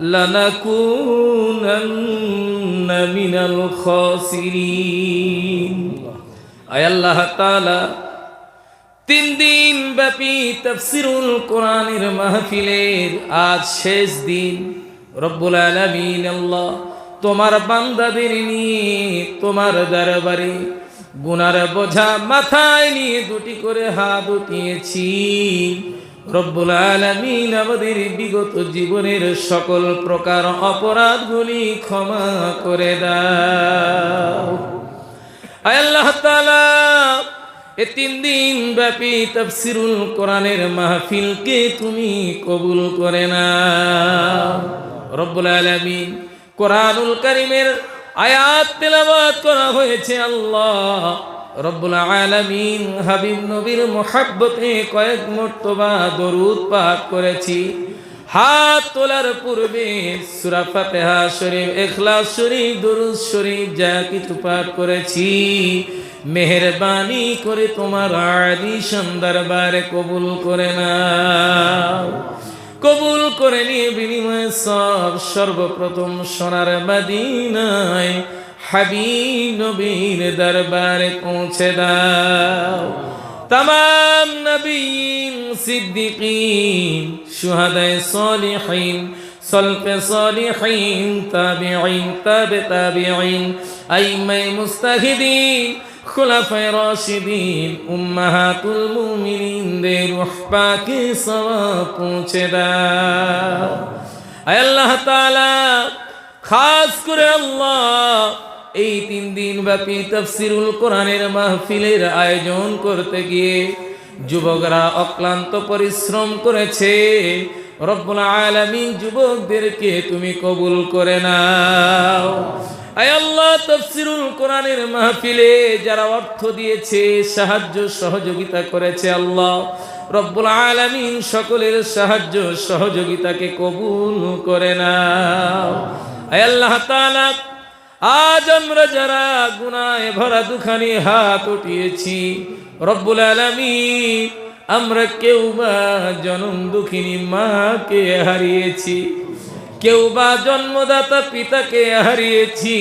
لنكونن من الخاسرين أي الله تعالى তিন দিন ব্যাপী তফসিরুল কোরআনের মাহফিলের আজ শেষ দিন রব্বুল আলামিন আল্লাহ তোমার বান্দাদের নিয়ে তোমার দরবারে গুনার বোঝা মাথায় নিয়ে দুটি করে হাত উঠিয়েছি রব্বুল আলামিন আমাদের বিগত জীবনের সকল প্রকার অপরাধগুলি ক্ষমা করে দাও। আল্লাহ এ তিন দিন ব্যাপী তফসিরুল কোরআনের মাহফিলকে তুমি কবুল করে না রব্বুল আলামিন কোরআনুল কারিমের আয়াত তেলাবাত করা হয়েছে আল্লাহ। পাঠ করেছি। হাত তোলার পূর্বে শরীফ শরীফ শরীফ করেছি। মেহরবানি করে তোমার আদি দরবারে কবুল করে না কবুল করে নিয়ে বিনিময়ে সব সর্বপ্রথম সোনার মাদিনায় হাবিব নবীর দরবারে পৌঁছে দাও। তমাম নবীন সিদ্দিকিন, শুহাদায়ে সালিহিন, সলফে সালিহিন, তাবিঈন, তাবে তাবিঈন আইমায়ে মুস্তাহিদিন, খুলাফায়ে রাশিদিন, উম্মাহাতুল মুমিনিনদের পাকে সওয়াব পৌঁছে দাও। আল্লাহ খাস করে আল্লাহ এই তিন দিন ব্যাপী তফসিরুল কোরআনের মাহফিলের আয়োজন করতে গিয়ে যুবকরা অক্লান্ত পরিশ্রম করেছে। রব্বুল আলামিন যুবকদেরকে তুমি কবুল করে নাও। আল্লাহ, তফসিরুল কোরআনের মাহফিলে যারা অর্থ দিয়েছে, সাহায্য সহযোগিতা করেছে আল্লাহ, রব্বুল আলামিন সকলের সাহায্য সহযোগিতাকে কবুল করে নাও। আয় আল্লাহ তাআলা আজ আমরা যারা গুনায় ভরা দুখানি হাত উঠিয়েছি, রব্বুল আলামিন, আমরা কেউ বা জনম দুঃখিনী মাকে হারিয়েছি, কেউ বা জন্মদাতা পিতাকে হারিয়েছি,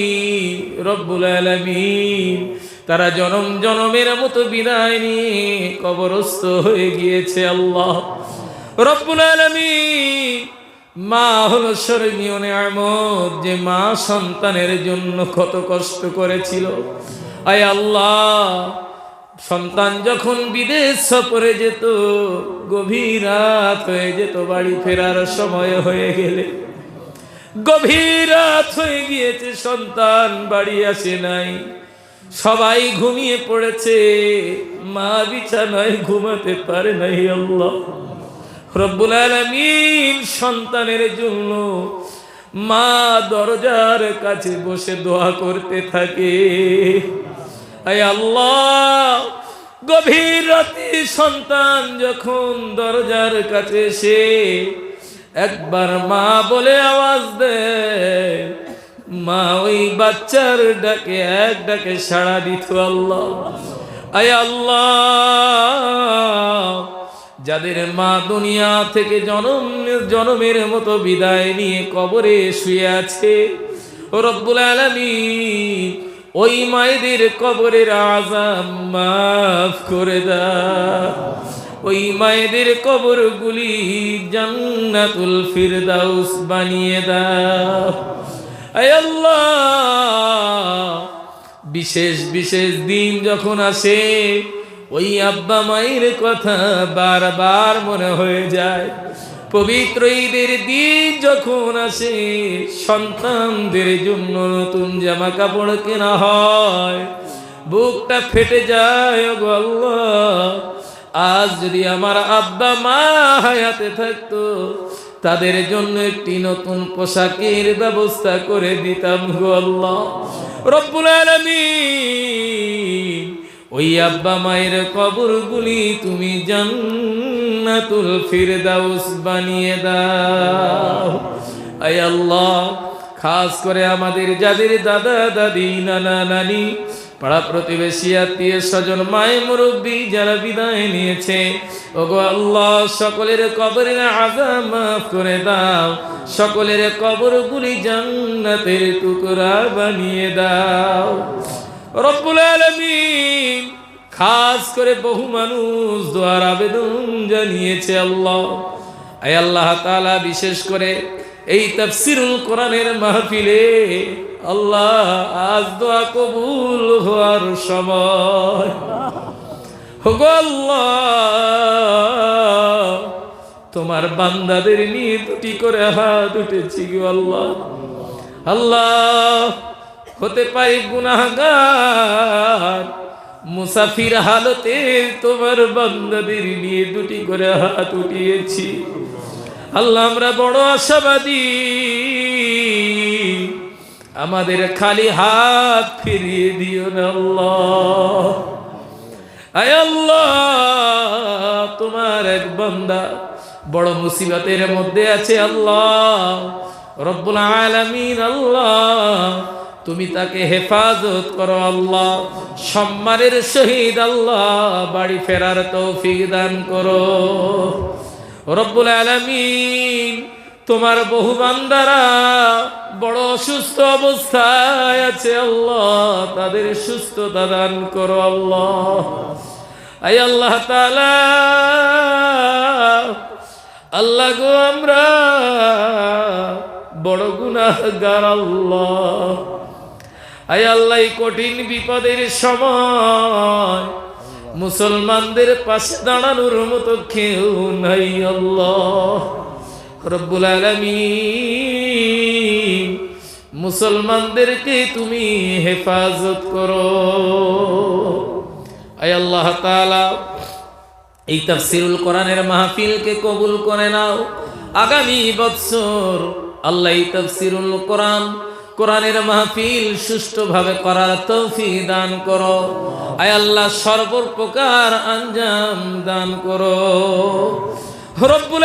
রব্বুল আলামিন। তারা জনম জনমের মতো বিদায় নিয়ে কবরস্থ হয়ে গিয়েছে আল্লাহ। রব্বুল আলামিন মা হলো স্মরণীয় নিয়ামত, যে মা সন্তানের জন্য কত কষ্ট করেছিল। আয় আল্লাহ, সন্তান যখন বিদেশ সফরে যেত, গভীর রাত হয়ে যেত, বাড়ি ফেরার সময় হয়ে গেলে। গভীর রাত হয়ে গিয়েছে, সন্তান বাড়ি আসে নাই। সবাই ঘুমিয়ে পড়েছে, মা বিছানায় ঘুমাতে পারে নাই আল্লাহ। রব্বুল আলামিন সন্তানের জন্য মা দরজার কাছে বসে দোয়া করতে থাকে। আল্লাহ, গভীর রাতে সন্তান যখন দরজার কাছে এসে একবার মা বলে আওয়াজ দেয়, মা ওই বাচ্চার ডাকে এক ডাকে সাড়া দিত আল্লাহ। আয় আল্লাহ যাদের মা দুনিয়া থেকে জনম, জনমের মতো বিদায় নিয়ে কবরে শুয়ে আছে, রব্বুল আলামিন ওই মায়েদের কবরের আজাব মাফ করে দা ওই মায়েদের কবরগুলি জান্নাতুল ফিরদাউস বানিয়ে দাও। বিশেষ বিশেষ দিন যখন আসে ওই আব্বা মায়ের কথা বারবার মনে হয়ে যায়। পবিত্র ঈদের দিন যখন আসে, সন্তানদের জন্য নতুন জামা কাপড় কেনা হয়। বুকটা ফেটে যায় আল্লাহ। আজ যদি আমার আব্বা মা হায়াতে থাকতো, তাদের জন্য একটি নতুন পোশাকের ব্যবস্থা করে দিতাম, গো আল্লাহ। রব্বুল আলামিন ওই আব্বা মায়ের কবরগুলি তুমি জান্নাতুল ফিরদাউস বানিয়ে দাও। আয় আল্লাহ, খাস করে আমাদের যাদের দাদা, দাদি, নানা, নানি, পাড়া প্রতিবেশী, আত্মীয় স্বজন মায় মুরব্বী যারা বিদায় নিয়েছে, ওগো আল্লাহ, সকলের কবরের আজাব মাফ করে দাও, সকলের কবরগুলি জান্নাতের টুকরা বানিয়ে দাও। রব্বুল আলামিন খাস করে বহু মানুষ দোয়ার আবেদন জানিয়েছে আল্লাহ। আয় আল্লাহ তাআলা, বিশেষ করে এই তাফসিরুল কোরআনের মাহফিলে আল্লাহ আজ দোয়া কবুল হওয়ার সময়। আল্লাহ, তোমার বান্দাদের নিয়ে দুটি করে হাত উঠেছি গো আল্লাহ। আল্লাহ হতে পারি গুনাহগার। মুসাফির হালতে তোমার বান্দাদের নিয়ে দুটি করে হাত উঠিয়েছি। আল্লাহ, আমরা বড় আশাবাদী। আমাদের খালি হাত ফিরিয়ে দিও না আল্লাহ। আয় আল্লাহ, তোমার এক বান্দা বড় মুসিবতের মধ্যে আছে আল্লাহ। রব্বুল আলামিন আল্লাহ তুমি তাকে হেফাজত করো, আল্লাহ। সম্মানের শহীদ আল্লাহ বাড়ি ফেরার তৌফিক দান করো। রব্বুল আলামিন, তোমার বহু বান্দারা বড় অসুস্থ অবস্থায় আছে, আল্লাহ, তাদের সুস্থতা দান করো, আল্লাহ। আই আল্লাহ তাআলা, আল্লাহ গো, আমরা বড় গুনাহগার, আল্লাহ। আয় আল্লাহ কঠিন বিপদের সময় মুসলমানদের পাশে দাঁড়ানোর মতো কেউ নাই আল্লাহ। রব্বুল আলামিন, মুসলমানদেরকে তুমি হেফাজত করো। আয় আল্লাহ তাআলা, এই তাফসিরুল কোরআনের মাহফিলকে কবুল করে নাও। আগামী বৎসর আল্লাহ তাফসিরুল কোরআন কোরআনের মাহফিল সুষ্ঠুভাবে করার তৌফিক দান করো। আয় আল্লাহ, সর্বপ্রকার আঞ্জাম দান করো। রব্বুল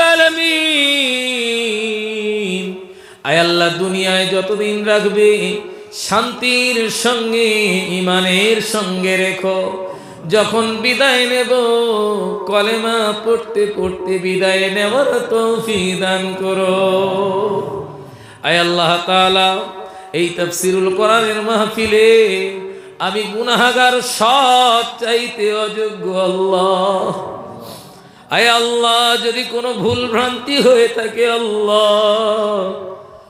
আয় আল্লাহ, দুনিয়ায় যতদিন রাখবে, শান্তির সঙ্গে ইমানের সঙ্গে রেখো। যখন বিদায় নেব, কলেমা পড়তে পড়তে বিদায় নেওয়ার তৌফিক দান করো। আয় আল্লাহ তাআলা এই তাফসিরুল কোরআনের মাহফিলে আমি গুনাহগার সব চাইতে অযোগ্য আল্লাহ। আয় আল্লাহ, যদি কোনো ভুল ভ্রান্তি হয়ে থাকে আল্লাহ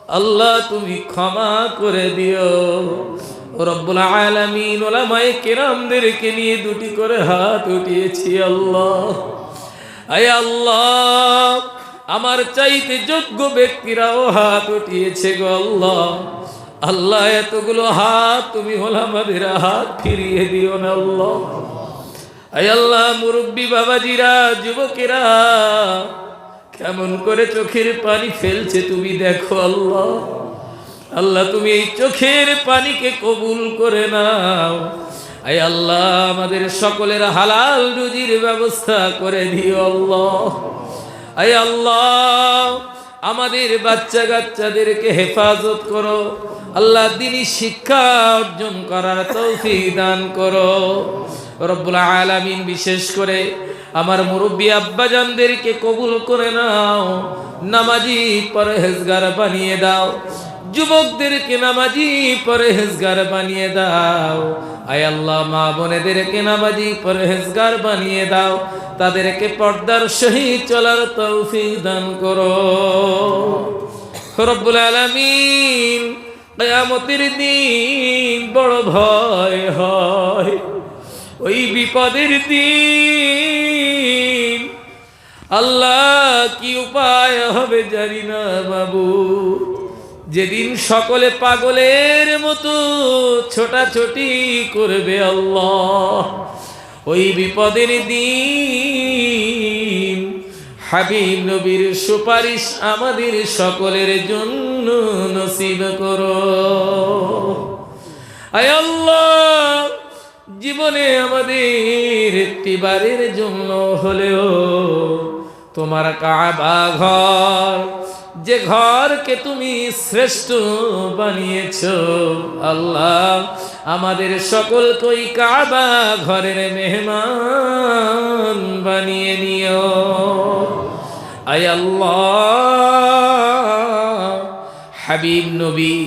আল্লাহ তুমি ক্ষমা করে দিও। রব্বুল আলামিন ওলামায়ে কেরামদেরকে নিয়ে দুটি করে হাত উঠিয়েছি আল্লাহ। আয় আল্লাহ, আমার চাইতে যোগ্য ব্যক্তিরাও হাত উঠিয়েছে গো আল্লাহ। আল্লাহ, এতগুলো হাত তুমি হল আমাদের হাত, ফিরিয়ে দিও না আল্লাহ। আয় আল্লাহ, মুরব্বী বাবাজিরা, যুবকেরা, কেমন করে চোখের পানি ফেলছে তুমি দেখো আল্লাহ। আল্লাহ, তুমি এই চোখের পানিকে কবুল করে নাও। আই আল্লাহ, আমাদের সকলের হালাল রুজির ব্যবস্থা করে দিও আল্লাহ। আই আল্লাহ, আমাদের বাচ্চা কাচ্চাদেরকে হেফাজত করো। আল্লাহ দিনই শিক্ষা অর্জন করার তৌফিক দান করো। রব্বুল আলামিন বিশেষ করে আমার মুরব্বী আব্বাজানদেরকে কবুল করে নাও, নামাজি পরহেজগার বানিয়ে দাও। যুবকদেরকে নামাজি পরহেজগার বানিয়ে দাও। আয় আল্লাহ, মা বোনেদেরকে নামাজি পরহেজগার বানিয়ে দাও। তাদেরকে পর্দার সহিত চলার তৌফিক দান করো। রব্বুল আলামিন কিয়ামতের দিন বড় ভয় হয়। ওই বিপদের দিন আল্লাহ কি উপায় হবে জানি না বাবু। যেদিন সকলে পাগলের মতো ছোটাছুটি করবে আল্লাহ। ওই বিপদের দিন হাবিব নবীর সুপারিশ আমাদের সকলের জন্য নসিব করো। আল্লাহ জীবনে আমাদের একটিবারের জন্য হলেও তোমার কাবা ঘর, যে ঘরকে তুমি শ্রেষ্ঠ বানিয়েছ, আল্লাহ, আমাদের সকলকে ওই কাবা ঘরের মেহমান বানিয়ে নিও। আয় আল্লাহ, হাবিব নবী,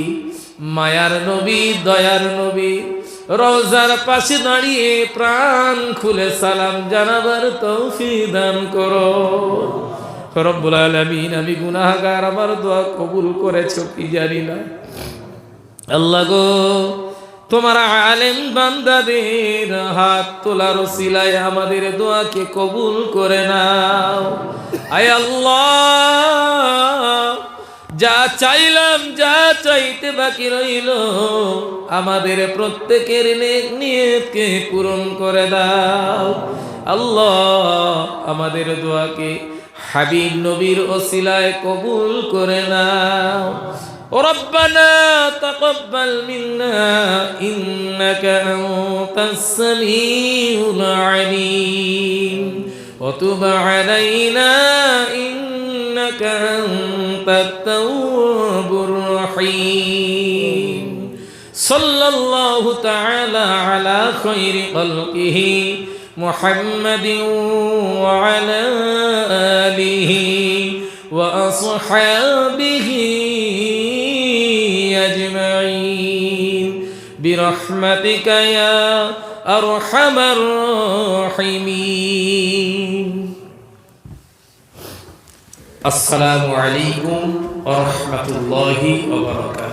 মায়ার নবী, দয়ার নবী রোজার পাশে দাঁড়িয়ে প্রাণ খুলে সালাম জানাবার তৌফি দান করো। রব্বুল আলামিন, আমি গুনাহগার, আমার দোয়া কবুল করেছ, কি জানি না। আল্লাহ গো, তোমার আলেম বান্দাদের হাত তোলার সিলায় আমাদের দোয়াকে কবুল করে নাও। আয় আল্লাহ, যা চাইলাম যা চাইতে বাকি রইল আমাদের প্রত্যেকের নেক নিয়তকে পূরণ করে দাও আল্লাহ আমাদের দোয়াকে হাবিব নবীর ওসিলায় কবুল করে নাও ربنا تقبل منا إنك أنت السميع العليم وتب علينا إنك أنت التواب الرحيم صلى الله تعالى على خير خلقه محمد وعلى آله وأصحابه أجمعين. برحمتك يا أرحم الراحمين. السلام عليكم ورحمة الله وبركاته